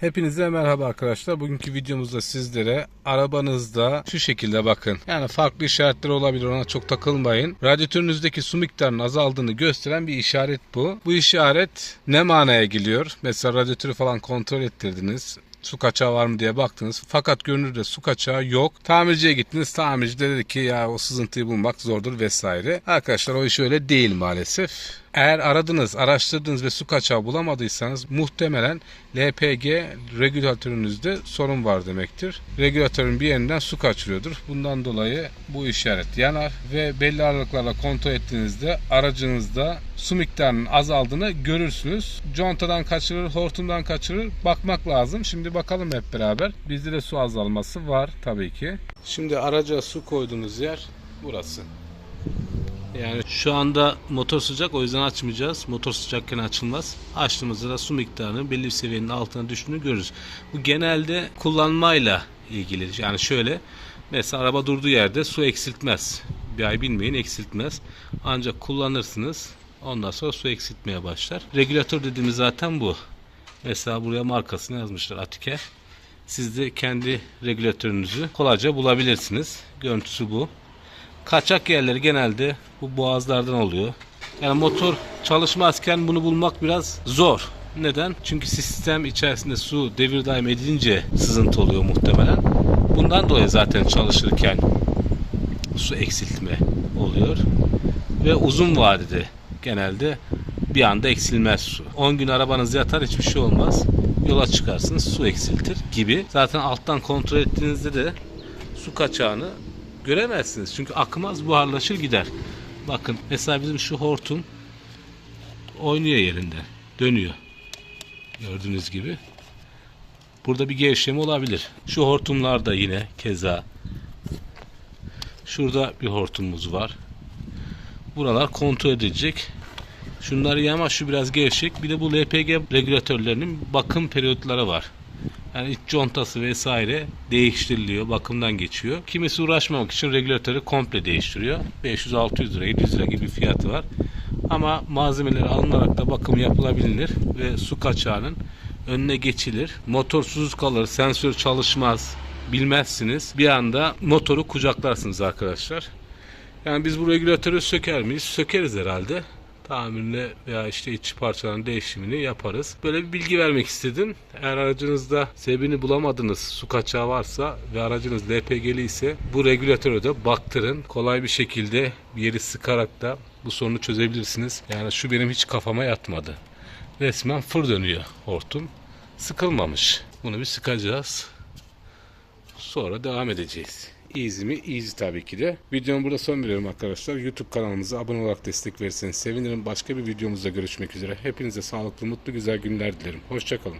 Hepinize merhaba arkadaşlar. Bugünkü videomuzda sizlere arabanızda şu şekilde bakın. Yani farklı işaretler olabilir ona çok takılmayın. Radyatörünüzdeki su miktarının azaldığını gösteren bir işaret bu. Bu işaret ne manaya geliyor? Mesela radyatörü falan kontrol ettirdiniz su kaçağı var mı diye baktınız. Fakat görünürde su kaçağı yok. Tamirciye gittiniz. Tamirci de dedi ki ya o sızıntıyı bulmak zordur vesaire. Arkadaşlar o iş öyle değil maalesef. Eğer aradınız, araştırdınız ve su kaçağı bulamadıysanız muhtemelen LPG regülatörünüzde sorun var demektir. Regülatörün bir yerinden su kaçırıyordur. Bundan dolayı bu işaret yanar ve belli aralıklarla kontrol ettiğinizde aracınızda su miktarının azaldığını görürsünüz. Contadan kaçırır, hortumdan kaçırır. Bakmak lazım. Şimdi bakalım hep beraber. Bizde de su azalması var tabii ki. Şimdi araca su koyduğunuz yer burası. Yani şu anda motor sıcak o yüzden açmayacağız. Motor sıcakken açılmaz. Açtığımızda da su miktarının belli bir seviyenin altına düştüğünü görürüz. Bu genelde kullanmayla ilgili. Yani şöyle mesela araba durduğu yerde su eksiltmez. Bir ay bilmeyin eksiltmez. Ancak kullanırsınız. Ondan sonra su eksiltmeye başlar. Regülatör dediğimiz zaten bu. Mesela buraya markasını yazmışlar Atike. Siz de kendi regülatörünüzü kolayca bulabilirsiniz. Görüntüsü bu. Kaçak yerleri genelde bu boğazlardan oluyor. Yani motor çalışmazken bunu bulmak biraz zor. Neden? Çünkü sistem içerisinde su devir daim edince sızıntı oluyor muhtemelen. Bundan dolayı zaten çalışırken su eksiltme oluyor. Ve uzun vadede genelde bir anda eksilmez su. 10 gün arabanız yatar hiçbir şey olmaz. Yola çıkarsınız su eksiltir gibi. Zaten alttan kontrol ettiğinizde de su kaçağını göremezsiniz. Çünkü akmaz buharlaşır gider. Bakın mesela bizim şu hortum oynuyor yerinde. Dönüyor. Gördüğünüz gibi. Burada bir gevşeme olabilir. Şu hortumlarda yine keza. Şurada bir hortumumuz var. Buralar kontrol edilecek. Şunlar iyi ama şu biraz gevşek. Bir de bu LPG regülatörlerinin bakım periyotları var. Yani iç contası vesaire değiştiriliyor, bakımdan geçiyor. Kimisi uğraşmamak için regülatörü komple değiştiriyor. 500-600 lira, 700 lira gibi bir fiyatı var. Ama malzemeleri alınarak da bakım yapılabilir ve su kaçağının önüne geçilir. Motorsuz kalır, sensör çalışmaz, bilmezsiniz. Bir anda motoru kucaklarsınız arkadaşlar. Yani biz bu regülatörü söker miyiz? Sökeriz herhalde tamirini veya işte iç parçaların değişimini yaparız. Böyle bir bilgi vermek istedim. Eğer aracınızda sebebini bulamadınız su kaçağı varsa ve aracınız LPG'li ise bu regülatörü de baktırın. Kolay bir şekilde bir yeri sıkarak da bu sorunu çözebilirsiniz. Yani şu benim hiç kafama yatmadı. Resmen fır dönüyor hortum. Sıkılmamış. Bunu bir sıkacağız. Sonra devam edeceğiz. Easy mi? Easy tabii ki de. Videomu burada son veriyorum arkadaşlar. YouTube kanalımıza abone olarak destek verirseniz sevinirim. Başka bir videomuzda görüşmek üzere. Hepinize sağlıklı, mutlu, güzel günler dilerim. Hoşçakalın.